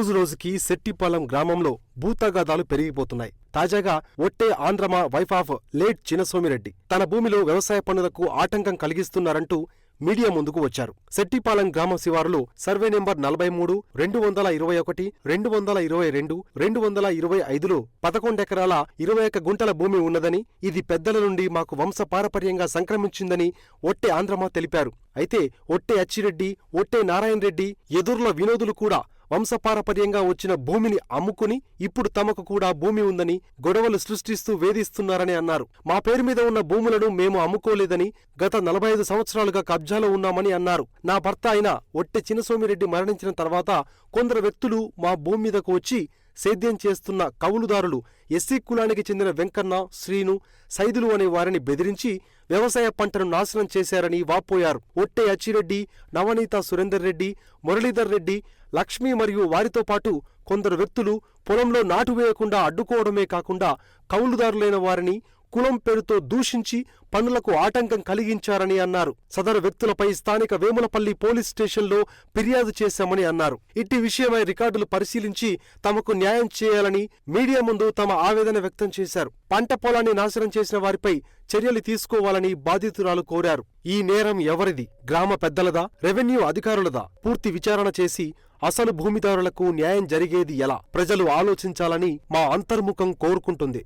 రోజు రోజుకి సెట్టిపాలెం గ్రామంలో భూతగాదాలు పెరిగిపోతున్నాయి. తాజాగా ఒట్టే ఆంధ్రమ వైఫ్ ఆఫ్ లేట్ చిన్నస్వామిరెడ్డి తన భూమిలో వ్యవసాయ పనులకు ఆటంకం కలిగిస్తున్నారంటూ మీడియా ముందుకు వచ్చారు. సెట్టిపాలెం గ్రామ శివారులో సర్వే నెంబర్ నలభై మూడు రెండు వందల ఇరవై ఒకటి రెండు వందల ఇరవై రెండు రెండు వందల ఇరవై ఐదులో పదకొండెకరాల ఇరవై ఒక్క గుంటల భూమి ఉన్నదని ఇది పెద్దల నుండి మాకు వంశపారపర్యంగా సంక్రమించిందని ఒట్టే ఆంధ్రమ తెలిపారు. అయితే ఒట్టే అచ్చిరెడ్డి ఒట్టే నారాయణ రెడ్డి ఎదుర్ల వినోదులు కూడా వంశపారపర్యంగా వచ్చిన భూమిని అమ్ముకుని ఇప్పుడు తమకు కూడా భూమి ఉందని గొడవలు సృష్టిస్తూ వేధిస్తున్నారని అన్నారు. మా పేరు మీద ఉన్న భూములను మేము అమ్ముకోలేదని గత నలభై ఐదు సంవత్సరాలుగా కబ్జాలో ఉన్నామని అన్నారు. నా భర్త అయిన ఒట్టె చిన్నస్వామిరెడ్డి మరణించిన తర్వాత కొందరు వ్యక్తులు మా భూమి మీదకు వచ్చి సేద్యం చేస్తున్న కౌలుదారులు ఎస్సీ కులానికి చెందిన వెంకన్న శ్రీను సైదులు అనే వారిని బెదిరించి వ్యవసాయ పంటను నాశనం చేశారని వాపోయారు. ఒట్టే అచ్చిరెడ్డి నవనీత సురేందర్ రెడ్డి మురళీధర్ రెడ్డి లక్ష్మి మరియు వారితో పాటు కొందరు వ్యక్తులు పొలంలో నాటు వేయకుండా అడ్డుకోవడమే కాకుండా కౌలుదారులైన వారిని కులం పేరుతో దూషించి పనులకు ఆటంకం కలిగించారని అన్నారు. సదరు వ్యక్తులపై స్థానిక వేములపల్లి పోలీస్ స్టేషన్లో ఫిర్యాదు చేశామని అన్నారు. ఇట్టి విషయమై రికార్డులు పరిశీలించి తమకు న్యాయం చేయాలని మీడియా ముందు తమ ఆవేదన వ్యక్తం చేశారు. పంట పొలాన్ని నాశనం చేసిన వారిపై చర్యలు తీసుకోవాలని బాధితురాలు కోరారు. ఈ నేరం ఎవరిది? గ్రామ పెద్దలదా? రెవెన్యూ అధికారులదా? పూర్తి విచారణ చేసి అసలు భూమిదారులకు న్యాయం జరిగేది ఎలా? ప్రజలు ఆలోచించాలని మా అంతర్ముఖం కోరుకుంటుంది.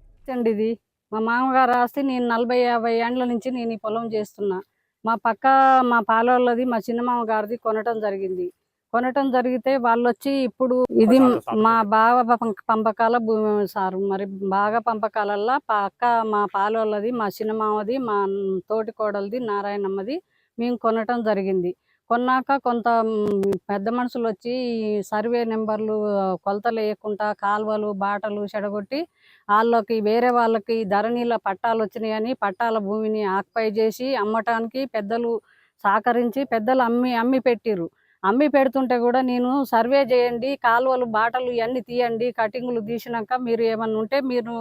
మా మామగారు ఆస్తి నేను నలభై యాభై ఏండ్ల నుంచి నేను ఈ పొలం చేస్తున్నా. మా పక్క మా పాలోళ్ళది మా చిన్న మామగారిది కొనటం జరిగింది. కొనటం జరిగితే వాళ్ళు వచ్చి ఇప్పుడు ఇది మా బావ పంపకాల భూమి సారు మరి బాగా పంపకాలల్లా పక్క మా పాలోళ్ళది మా చిన్న మామది మా తోటి కోడలది నారాయణమ్మది మేము కొనటం జరిగింది. కొన్నాక కొంత పెద్ద మనుషులు వచ్చి ఈ సర్వే నెంబర్లు కొలతలు వేయకుండా కాలువలు బాటలు చెడగొట్టి వాళ్ళకి వేరే వాళ్ళకి ధరణిల పట్టాలు వచ్చినాయని పట్టాల భూమిని ఆక్పై చేసి అమ్మటానికి పెద్దలు సహకరించి పెద్దలు అమ్మి అమ్మి పెట్టిర్రు. అమ్మి పెడుతుంటే కూడా నేను సర్వే చేయండి కాలువలు బాటలు ఇవన్నీ తీయండి కటింగులు తీసినాక మీరు ఏమన్నా ఉంటే మీరు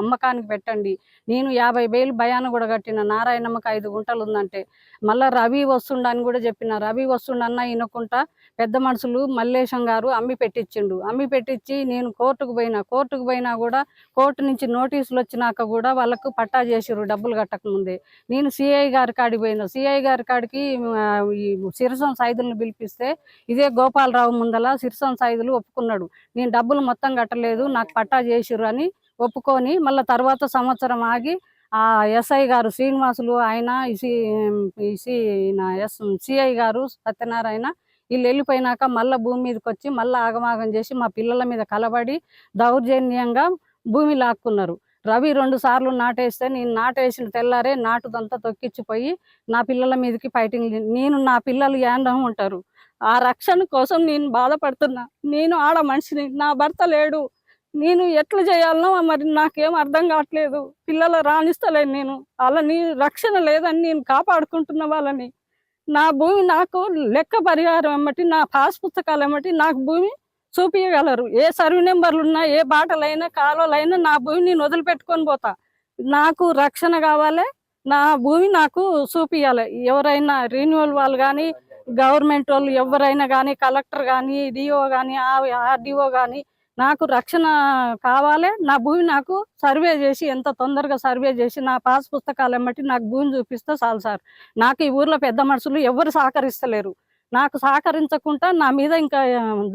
అమ్మకానికి పెట్టండి. నేను యాభై వేలు భయాన్ని కూడా కట్టిన నారాయణమ్మకి ఐదు గుంటలు ఉందంటే మళ్ళీ రవి వస్తుండని కూడా చెప్పిన రవి వస్తుండన్న ఈయనకుంటా పెద్ద మనుషులు మల్లేశం గారు అమ్మి పెట్టించిండు అమ్మి పెట్టించి నేను కోర్టుకు పోయినా కోర్టుకు పోయినా కూడా కోర్టు నుంచి నోటీసులు వచ్చినాక కూడా వాళ్ళకు పట్టా చేసిరు డబ్బులు కట్టకముందే నేను సిఐ గారి కాడికి పోయినా. సిఐ గారి కాడికి ఈ సిరసం సైదులను పిలిపిస్తే ఇదే గోపాలరావు ముందల సిరసం సైదులు ఒప్పుకున్నాడు. నేను డబ్బులు మొత్తం కట్టలేదు నాకు పట్టా చేసిర్రు అని ఒప్పుకొని మళ్ళీ తర్వాత సంవత్సరం ఆగి ఆ ఎస్ఐ గారు శ్రీనివాసులు ఆయన ఇసి ఇసి ఎస్ సిఐ గారు సత్యనారాయణ వీళ్ళు వెళ్ళిపోయినాక మళ్ళీ భూమి మీదకి వచ్చి మళ్ళీ ఆగమాగం చేసి మా పిల్లల మీద కలబడి దౌర్జన్యంగా భూమి లాక్కున్నారు. రవి రెండు సార్లు నాటేస్తే నేను నాటేసిన తెల్లారే నాటుదంతా తొక్కిచ్చిపోయి నా పిల్లల మీదకి ఫైటింగ్ నేను నా పిల్లలు యాండం ఉంటారు. ఆ రక్షణ కోసం నేను బాధపడుతున్నా. నేను ఆడ మనిషిని నా భర్త లేడు. నేను ఎట్లా చేయాలనో మరి నాకేం అర్థం కావట్లేదు. పిల్లలు రాణిస్తలేను నేను. అలా నీ రక్షణ లేదని నేను కాపాడుకుంటున్న వాళ్ళని. నా భూమి నాకు లెక్క పరిహారం ఏమిటి? నా పాస్ పుస్తకాలు ఏమిటి? నాకు భూమి చూపించగలరు. ఏ సర్వే నెంబర్లు ఉన్నా ఏ బాటలైనా కాలువలైనా నా భూమిని నేను వదిలిపెట్టుకొని పోతా. నాకు రక్షణ కావాలి. నా భూమి నాకు చూపియాలి ఎవరైనా రెన్యువల్ వాళ్ళు కానీ గవర్నమెంట్ వాళ్ళు ఎవరైనా కానీ కలెక్టర్ కానీ డిఓ కానీ ఆర్డిఓ కానీ నాకు రక్షణ కావాలి. నా భూమి నాకు సర్వే చేసి ఎంత తొందరగా సర్వే చేసి నా పాస్ పుస్తకాలు బట్టి నాకు భూమి చూపిస్తే చాలు సార్. నాకు ఈ ఊర్లో పెద్ద మనుషులు ఎవరు సహకరిస్తలేరు. నాకు సహకరించకుండా నా మీద ఇంకా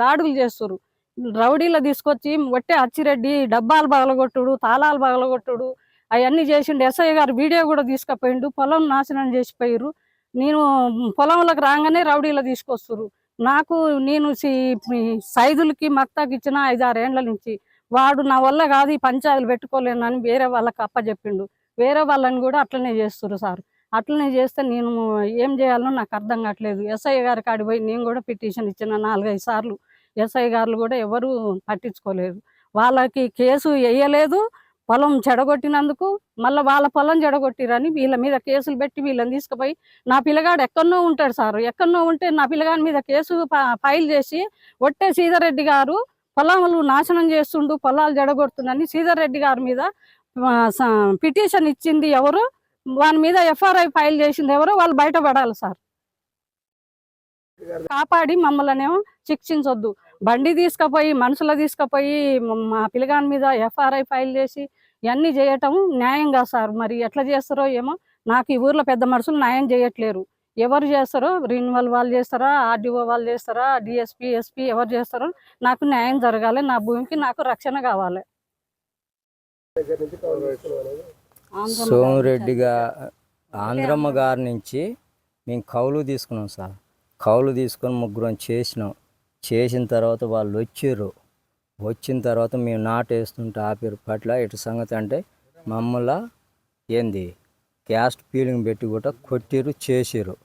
దాడులు చేస్తారు రౌడీలో తీసుకొచ్చి ఒట్టే అచ్చిరెడ్డి డబ్బాలు పగలగొట్టుడు తాళాలు పగలగొట్టుడు అవన్నీ చేసిండు. ఎస్ఐ గారు వీడియో కూడా తీసుకుపోయిండు. పొలం నాశనం చేసిపోయారు నేను పొలంలోకి రాగానే రౌడీలో తీసుకొస్తారు నాకు నేను సి- సైదులకి మక్తాకి ఇచ్చిన ఐదారేండ్ల నుంచి వాడు నా వల్ల కాదు ఈ పంచాయతీలు పెట్టుకోలేనని వేరే వాళ్ళకి అప్పచెప్పిండు వేరే వాళ్ళని కూడా అట్లనే చేస్తారు సార్. అట్లనే చేస్తే నేను ఏం చేయాలో నాకు అర్థం కావట్లేదు. ఎస్ఐ గారి కాడి పోయి నేను కూడా పిటిషన్ ఇచ్చిన నాలుగైదు సార్లు. ఎస్ఐ గారు కూడా ఎవరు పట్టించుకోలేదు. వాళ్ళకి కేసు వేయలేదు. పొలం చెడగొట్టినందుకు మళ్ళీ వాళ్ళ పొలం చెడగొట్టిరని వీళ్ళ మీద కేసులు పెట్టి వీళ్ళని తీసుకుపోయి నా పిల్లగాడు ఎక్కడనో ఉంటాడు సార్. ఎక్కడనో ఉంటే నా పిల్లగాడి మీద కేసు ఫైల్ చేసి ఒట్టే సీతారెడ్డి గారు పొలాలు నాశనం చేస్తుండు పొలాలు జడగొడుతుందని సీతారెడ్డి గారి మీద స- పిటిషన్ ఇచ్చింది ఎవరు? వాని మీద ఎఫ్ఆర్ఐ ఫైల్ చేసింది ఎవరు? వాళ్ళు బయటపడాలి సార్. కాపాడి మమ్మల్ని శిక్షించొద్దు. బండి తీసుకుపోయి మనుషులు తీసుకుపోయి మా పిల్లగాని మీద ఎఫ్ఆర్ఐ ఫైల్ చేసి ఇవన్నీ చేయటం న్యాయం కాదు సార్. మరి ఎట్లా చేస్తారో ఏమో నాకు ఈ ఊర్లో పెద్ద మనుషులు న్యాయం చేయట్లేరు. ఎవరు చేస్తారో రిన్యువల్ వాళ్ళు చేస్తారా ఆర్డీఓ వాళ్ళు చేస్తారా డిఎస్పీ ఎస్పీ ఎవరు చేస్తారో నాకు న్యాయం జరగాలి. నా భూమికి నాకు రక్షణ కావాలి. ఆందోళన సోమిరెడ్డి ఆంధ్రమ్మ గారి నుంచి మేము కౌలు తీసుకున్నాం సార్. కౌలు తీసుకొని ముగ్గురం చేసినాం. చేసిన తర్వాత వాళ్ళు వచ్చారు. వచ్చిన తర్వాత మేము నాటేస్తుంటే ఆపిరు. పట్ల ఇటు సంగతి అంటే మమ్మల్ని ఏంది? క్యాస్ట్ ఫీలింగ్ పెట్టి కూడా కొట్టిరు చేసిరు.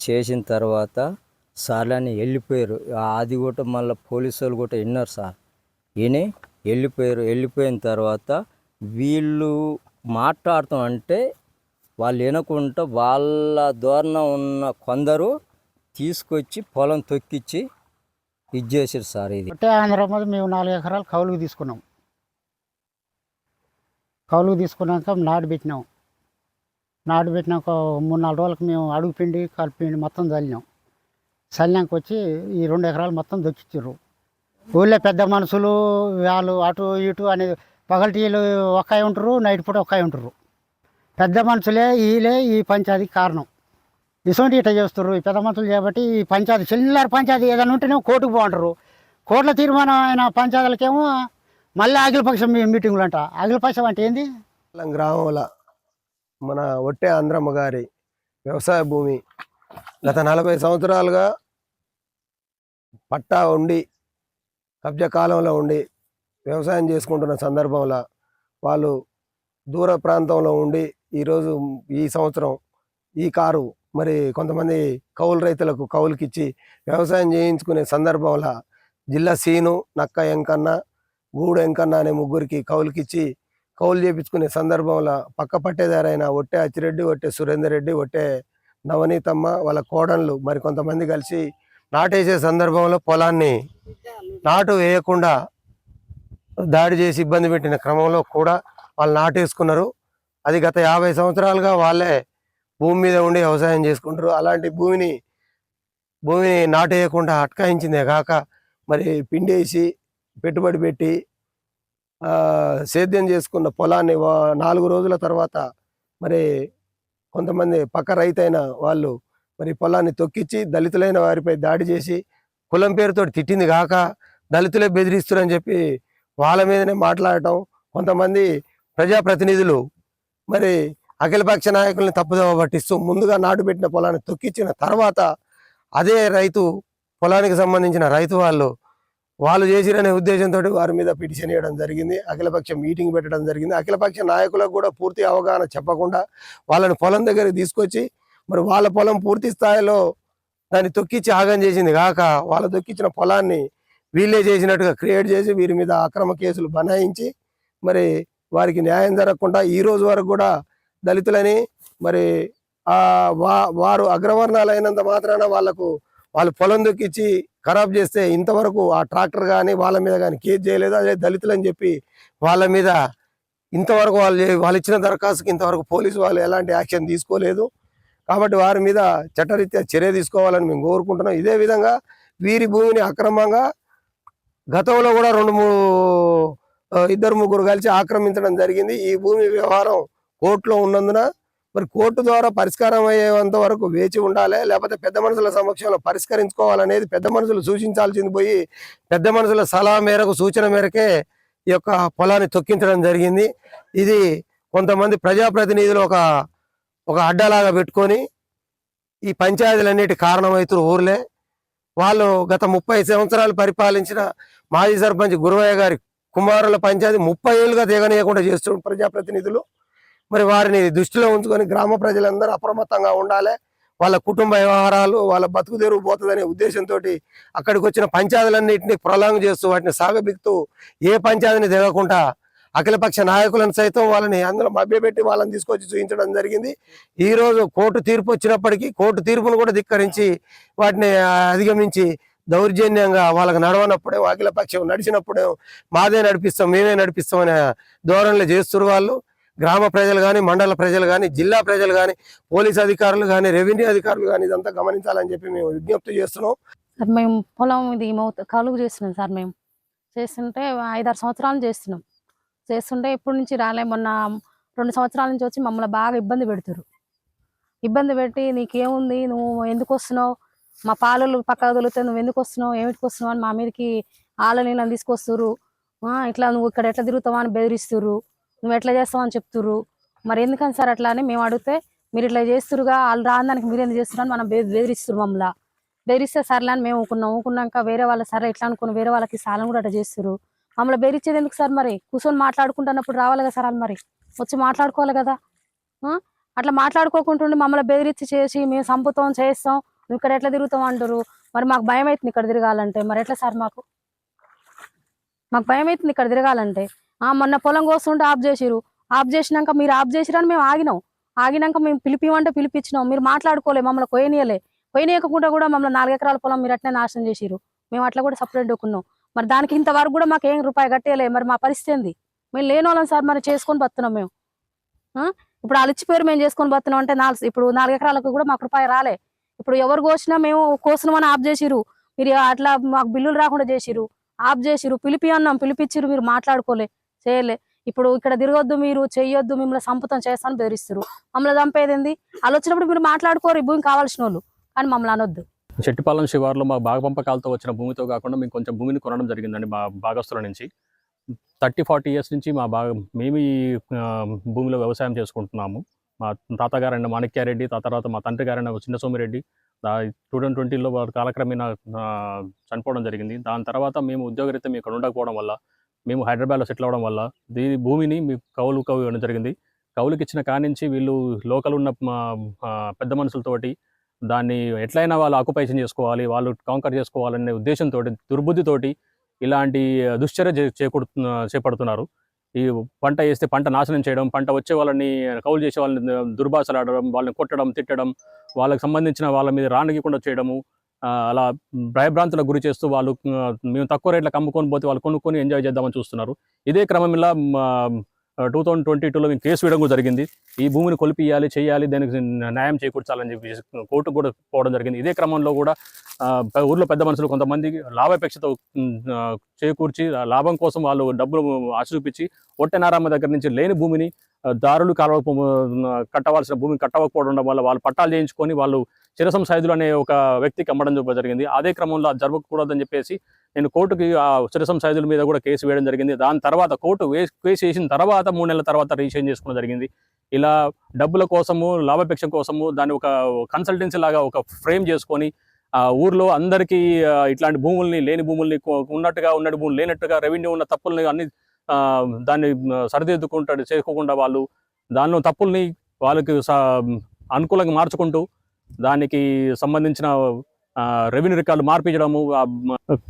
చేసిన తర్వాత సార్లని వెళ్ళిపోయారు. అది కూడా మళ్ళీ పోలీసు వాళ్ళు కూడా విన్నారు సార్. విని వెళ్ళిపోయారు. వెళ్ళిపోయిన తర్వాత వీళ్ళు మాట్లాడతాం అంటే వాళ్ళు వినకుండా వాళ్ళ దూరణ ఉన్న కొందరు తీసుకొచ్చి పొలం తొక్కిచ్చి ఇది చేసారు సార్ ఇది. ఒట్టే మీద మేము నాలుగు ఎకరాలు కౌలుకు తీసుకున్నాం. కౌలుకు తీసుకున్నాక నాటు పెట్టినాం. నాటు పెట్టినాక మూడు నాలుగు రోజులకు మేము అడుగు పిండి కలిపిండి మొత్తం చల్లినాం. చల్లినాక వచ్చి ఈ రెండు ఎకరాలు మొత్తం దొచ్చిచ్చారు ఊళ్ళో పెద్ద మనుషులు వాళ్ళు అటు ఇటు అనేది పగలటీలు ఒక్కాయి ఉంటారు నైట్ పూట ఒక్కాయి ఉంటారు. పెద్ద మనుషులే వీళ్ళే ఈ పంచాది కారణం. ఇటువంటి ఇట్లా చేస్తారు ఈ పెద్ద మనుషులు కాబట్టి ఈ పంచాయతీ చిల్లర పంచాయతీ ఏదైనా ఉంటేనే కోర్టుకు బాగుంటారు కోర్టుల తీర్మానం అయిన పంచాయతీలకేమో మళ్ళీ అఖిలపక్షం మీ- మీటింగులు అంట అఖిలపక్షం అంటే ఏంది? గ్రామంలో మన ఒట్టే ఆంధ్రమ్మ గారి వ్యవసాయ భూమి. గత నలభై సంవత్సరాలుగా పట్టా ఉండి కబ్జా కాలంలో ఉండి వ్యవసాయం చేసుకుంటున్న సందర్భంలో వాళ్ళు దూర ప్రాంతంలో ఉండి ఈరోజు ఈ సంవత్సరం ఈ కారు మరి కొంతమంది కౌలు రైతులకు కౌలుకిచ్చి వ్యవసాయం చేయించుకునే సందర్భంలో జిల్లా సీను నక్క ఎంకన్న గూడు ఎంకన్న అనే ముగ్గురికి కౌలుకిచ్చి కౌలు చేపించుకునే సందర్భంలో పక్క పట్టేదారైన ఒట్టే అచ్చిరెడ్డి ఒట్టే సురేందర్ రెడ్డి ఒట్టే నవనీతమ్మ వాళ్ళ కోడన్లు మరి కొంతమంది కలిసి నాటేసే సందర్భంలో పొలాన్ని నాటు వేయకుండా దాడి చేసి ఇబ్బంది పెట్టిన క్రమంలో కూడా వాళ్ళు నాటేసుకున్నారు. అది గత యాభై సంవత్సరాలుగా వాళ్ళే భూమి మీద ఉండి వ్యవసాయం చేసుకుంటారు. అలాంటి భూమిని భూమిని నాటేయకుండా అటకాయించిందే కాక మరి పిండేసి పెట్టుబడి పెట్టి సేద్యం చేసుకున్న పొలాన్ని వా- నాలుగు రోజుల తర్వాత మరి కొంతమంది పక్క రైతైన వాళ్ళు మరి పొలాన్ని తొక్కిచ్చి దళితులైన వారిపై దాడి చేసి కులం పేరుతో తిట్టింది కాక దళితులే బెదిరిస్తున్నారని చెప్పి వాళ్ళ మీదనే మాట్లాడటం కొంతమంది ప్రజాప్రతినిధులు మరి అఖిలపక్ష నాయకుల్ని తప్పుదోవ పట్టిస్తూ ముందుగా నాటు పెట్టిన పొలాన్ని తొక్కిచ్చిన తర్వాత అదే రైతు పొలానికి సంబంధించిన రైతు వాళ్ళు వాళ్ళు చేసిరనే ఉద్దేశంతో వారి మీద పిటిషన్ వేయడం జరిగింది. అఖిలపక్ష మీటింగ్ పెట్టడం జరిగింది. అఖిలపక్ష నాయకులకు కూడా పూర్తి అవగాహన చెప్పకుండా వాళ్ళని పొలం దగ్గరికి తీసుకొచ్చి మరి వాళ్ళ పొలం పూర్తి స్థాయిలో దాన్ని తొక్కిచ్చి ఆగం చేసింది కాక వాళ్ళ తొక్కిచ్చిన పొలాన్ని వీళ్ళే చేసినట్టుగా క్రియేట్ చేసి వీరి మీద అక్రమ కేసులు బనాయించి మరి వారికి న్యాయం జరగకుండా ఈ రోజు వరకు కూడా దళితులని మరి ఆ వా వారు అగ్రవర్ణాలు అయినంత మాత్రాన వాళ్ళకు వాళ్ళు పొలం దొక్కిచ్చి ఖరాబ్ చేస్తే ఇంతవరకు ఆ ట్రాక్టర్ కానీ వాళ్ళ మీద కానీ కేసు చేయలేదు. అదే దళితులని చెప్పి వాళ్ళ మీద ఇంతవరకు వాళ్ళు వాళ్ళు ఇచ్చిన దరఖాస్తుకి ఇంతవరకు పోలీసు వాళ్ళు ఎలాంటి యాక్షన్ తీసుకోలేదు. కాబట్టి వారి మీద చట్టరీత్యా చర్య తీసుకోవాలని మేము కోరుకుంటున్నాం. ఇదే విధంగా వీరి భూమిని అక్రమంగా గతంలో కూడా రెండు మూడు ఇద్దరు ముగ్గురు కలిసి ఆక్రమించడం జరిగింది. ఈ భూమి వ్యవహారం కోర్టులో ఉన్నందున మరి కోర్టు ద్వారా పరిష్కారం అయ్యేంత వరకు వేచి ఉండాలి లేకపోతే పెద్ద మనుషుల సమక్షంలో పరిష్కరించుకోవాలనేది పెద్ద మనుషులు సూచించాల్సింది పోయి పెద్ద మనుషుల సలహా మేరకు సూచన మేరకే ఈ యొక్క పొలాన్ని తొక్కించడం జరిగింది. ఇది కొంతమంది ప్రజాప్రతినిధులు ఒక ఒక అడ్డలాగా పెట్టుకొని ఈ పంచాయతీలన్నిటి కారణమవుతున్న ఊర్లే. వాళ్ళు గత ముప్పై సంవత్సరాలు పరిపాలించిన మాజీ సర్పంచ్ గురువయ్య గారి కుమారుల పంచాయతీ ముప్పై ఏళ్ళుగా దిగనీయకుండా చేస్తున్నారు ప్రజాప్రతినిధులు. మరి వారిని దృష్టిలో ఉంచుకొని గ్రామ ప్రజలందరూ అప్రమత్తంగా ఉండాలి. వాళ్ళ కుటుంబ వ్యవహారాలు వాళ్ళ బతుకు తెరువు పోతుందనే ఉద్దేశంతో అక్కడికి వచ్చిన పంచాయతీలన్నింటినీ ప్రొలాంగ్ చేస్తూ వాటిని సాగబిక్తూ ఏ పంచాయతీని తెగకుండా అఖిలపక్ష నాయకులను సైతం వాళ్ళని అందులో మభ్యపెట్టి వాళ్ళని తీసుకొచ్చి చూపించడం జరిగింది. ఈరోజు కోర్టు తీర్పు వచ్చినప్పటికీ కోర్టు తీర్పును కూడా ధిక్కరించి వాటిని అధిగమించి దౌర్జన్యంగా వాళ్ళకి నడవనప్పుడే అఖిలపక్షం నడిచినప్పుడే మాదే నడిపిస్తాం మేమే నడిపిస్తాం అనే ధోరణిలో చేస్తున్నారు వాళ్ళు. గ్రామ ప్రజలు కానీ మండల ప్రజలు కానీ జిల్లా ప్రజలు కానీ పోలీస్ అధికారులు కానీ రెవెన్యూ అధికారులు కానీ ఇదంతా గమనించాలని చెప్పి మేము విజ్ఞప్తి చేస్తున్నాం. సార్ మేము పొలం ఇది మౌత్ కలుగు చేస్తున్నాం సార్ మేము. చేస్తుంటే ఐదారు సంవత్సరాలు చేస్తున్నాం. చేస్తుంటే ఇప్పటి నుంచి రాలే మొన్న రెండు సంవత్సరాల నుంచి వచ్చి మమ్మల్ని బాగా ఇబ్బంది పెడతారు ఇబ్బంది పెట్టి నీకేముంది నువ్వు ఎందుకు వస్తున్నావు? మా పాలలు పక్క వదిలితే నువ్వు ఎందుకు వస్తున్నావు? ఏమిటికి వస్తున్నావు? అని మా మీదకి ఆల నీళ్ళని తీసుకొస్తురు ఇట్లా నువ్వు ఇక్కడ ఎట్లా తిరుగుతావా అని బెదిరిస్తురు నువ్వు ఎట్లా చేస్తావు అని చెప్తురు మరి ఎందుకని సార్ అట్లా అని మేము అడిగితే మీరు ఇట్లా చేస్తురుగా వాళ్ళు రాని దానికి మీరు ఎందుకు చేస్తున్నారు మనం బె- బెదిరిస్తురు మమ్మల్ని. బెదిరిస్తే సర్లే అని మేము ఊకున్నాం. ఊకున్నాక వేరే వాళ్ళ సరే ఇట్లా అనుకుని వేరే వాళ్ళకి సాలం కూడా అట్లా చేస్తారు మమ్మల్ని బెదిరించేది ఎందుకు సార్ మరి? కూర్చొని మాట్లాడుకుంటున్నప్పుడు రావాలి కదా సార్ వాళ్ళు మరి? వచ్చి మాట్లాడుకోవాలి కదా? అట్లా మాట్లాడుకోకుంటుండి మమ్మల్ని బెదిరించి చేసి మేము సంపుతం చేస్తాం. నువ్వు ఇక్కడ ఎట్లా తిరుగుతాం అంటారు మరి మాకు భయం అవుతుంది ఇక్కడ తిరగాలంటే. మరి ఎట్లా సార్ మాకు? మాకు భయం అవుతుంది ఇక్కడ తిరగాలంటే. మొన్న పొలం కోస్తుంటే ఆఫ్ చేసిరు ఆఫ్ చేసినాక మీరు ఆఫ్ చేసిరని మేము ఆగినాం. ఆగినాక మేము పిలిపిమంటే పిలిపించినాం. మీరు మాట్లాడుకోలే మమ్మల్ని కొయ్యనీయలే. పోయినాయకుండా కూడా మమ్మల్ని నాలుగు ఎకరాల పొలం మీరు అట్నే నాశనం చేసిరు మేము అట్లా కూడా సపరేట్ dokuన్నాం మరి దానికి ఇంతవరకు కూడా మాకు ఏం రూపాయి కట్టేయలే. మరి మా పరిస్థితి ఏంది? మేము లేని వాళ్ళం సార్ మరి చేసుకొని బతున్నాం మేము. ఇప్పుడు అలిచి పేరు మేము చేసుకొని బతున్నాం అంటే నాలుగు ఇప్పుడు నాలుగు ఎకరాలకు కూడా మాకు రూపాయి రాలే. ఇప్పుడు ఎవరు కోసినా మేము కోసినామని ఆఫ్ చేసిరు మీరు అట్లా మాకు బిల్లులు రాకుండా చేసిరు ఆఫ్ చేసిరు పిలిపి అన్నాం పిలిపించిరు మీరు మాట్లాడుకోలే. చేయలే. ఇప్పుడు ఇక్కడ తిరగొద్దు మీరు చెయ్యొద్దు మిమ్మల్ని సంపుతం చేస్తాను బెదిరిస్తారు మమ్మల్ని చంపేది ఏంది వాళ్ళు వచ్చినప్పుడు మీరు మాట్లాడుకోరు ఈ భూమి కావాల్సిన వాళ్ళు కానీ మమ్మల్ని అనొద్దు. చెట్టిపాలెం శివార్లో మా బాగ పంపకాలతో వచ్చిన భూమితో కాకుండా మేము కొంచెం భూమిని కొనడం జరిగిందండి మా భాగస్తుల నుంచి. థర్టీ ఫార్టీ ఇయర్స్ నుంచి మా బాగ మేము ఈ భూమిలో వ్యవసాయం చేసుకుంటున్నాము. మా తాతగారైన మాణిక్యారెడ్డి ఆ తర్వాత మా తండ్రి గారైన చిన్న సోమిరెడ్డి టూ థౌజండ్ ట్వంటీలో కాలక్రమేణా చనిపోవడం జరిగింది. దాని తర్వాత మేము ఉద్యోగరీత్యం ఇక్కడ ఉండకపోవడం వల్ల మేము హైదరాబాద్లో సెటిల్ అవ్వడం వల్ల దీని భూమిని మీ కౌలు కౌలు ఇవ్వడం జరిగింది. కౌలుకి ఇచ్చిన కానించి వీళ్ళు లోకల్ ఉన్న పెద్ద మనుషులతోటి దాన్ని ఎట్లయినా వాళ్ళు ఆక్యుపేషన్ చేసుకోవాలి వాళ్ళు కాంకర్ చేసుకోవాలనే ఉద్దేశంతో దుర్బుద్ధితోటి ఇలాంటి దుశ్చర్య చే- చేపడుతున్నారు. ఈ పంట వేస్తే పంట నాశనం చేయడం పంట వచ్చే వాళ్ళని కౌలు చేసే వాళ్ళని దుర్భాషలాడడం వాళ్ళని కొట్టడం తిట్టడం వాళ్ళకి సంబంధించిన వాళ్ళ మీద రానియకుండా చేయడము అలా భయభ్రాంతులకు గురి చేస్తూ వాళ్ళు మేము తక్కువ రేట్లకు అమ్ముకొని పోతే వాళ్ళు కొనుక్కొని ఎంజాయ్ చేద్దామని చూస్తున్నారు. ఇదే క్రమంలో టూ థౌజండ్ ట్వంటీ టూలో మేము కేసు వేయడం కూడా జరిగింది. ఈ భూమిని కొలిపియాలి చేయాలి దానికి న్యాయం చేకూర్చాలని చెప్పి కోర్టుకు కూడా పోవడం జరిగింది. ఇదే క్రమంలో కూడా ఊర్లో పెద్ద మనుషులు కొంతమంది లాభాపేక్షతో చేకూర్చి లాభం కోసం వాళ్ళు డబ్బులు ఆశ చూపించి ఒట్టెనారామ దగ్గర నుంచి లేని భూమిని దారులు కాలువ కట్టవలసిన భూమిని కట్టవకపోవడం వల్ల వాళ్ళు పట్టాలు చేయించుకొని వాళ్ళు చిరసం సైదులు అనే ఒక వ్యక్తికి అమ్మడం జరగ- జరిగింది. అదే క్రమంలో అది జరగకూడదని చెప్పేసి నేను కోర్టుకి ఆ చిరసం సైదుల మీద కూడా కేసు వేయడం జరిగింది. దాని తర్వాత కోర్టు వే కేసు వేసిన తర్వాత మూడు నెలల తర్వాత రిజిస్ట్రేషన్ చేసుకోవడం జరిగింది. ఇలా డబ్బుల కోసము లాభాపేక్ష కోసము దాన్ని ఒక కన్సల్టెన్సీ లాగా ఒక ఫ్రేమ్ చేసుకొని ఆ ఊర్లో అందరికీ ఇట్లాంటి భూముల్ని లేని భూముల్ని ఉన్నట్టుగా ఉన్నట్టు భూములు లేనట్టుగా రెవెన్యూ ఉన్న తప్పుల్ని అన్ని దాన్ని సరిదిద్దుకుంటాడు చేసుకోకుండా వాళ్ళు దానిలో తప్పుల్ని వాళ్ళకి స- అనుకూలంగా మార్చుకుంటూ దానికి సంబంధించిన రెవెన్యూ రికార్డు మార్పించడము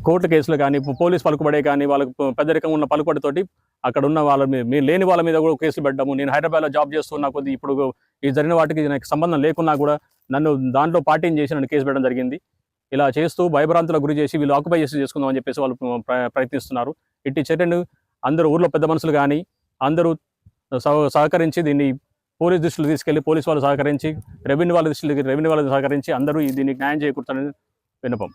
కోర్టు కేసులు కానీ పోలీస్ పలుకుబడే కానీ వాళ్ళకు పెద్దరికం ఉన్న పలుకుబడితోటి అక్కడ ఉన్న వాళ్ళ మీద మీ లేని వాళ్ళ మీద కూడా కేసులు పెట్టడము. నేను హైదరాబాద్లో జాబ్ చేస్తున్నా కొద్ది ఇప్పుడు ఈ జరిగిన వాటికి నాకు సంబంధం లేకున్నా కూడా నన్ను దాంట్లో పార్టీని చేసి నన్ను కేసు పెట్టడం జరిగింది. ఇలా చేస్తూ భయభ్రాంతులకు గురి చేసి వీళ్ళు ఆక్యుపై చేసి చేసుకుందాం అని చెప్పేసి వాళ్ళు ప్రయత్నిస్తున్నారు. ఇట్టి చర్యను అందరూ ఊర్లో పెద్ద మనుషులు కానీ అందరూ సహ- సహకరించి దీన్ని పోలీస్ దృష్టిలో తీసుకెళ్ళి పోలీస్ వాళ్ళు సహకరించి రెవెన్యూ వాళ్ళ దృష్టికి రెవెన్యూ వాళ్ళు సహకరించి అందరూ దీనికి న్యాయం చేకూర్చాలని విన్నపం.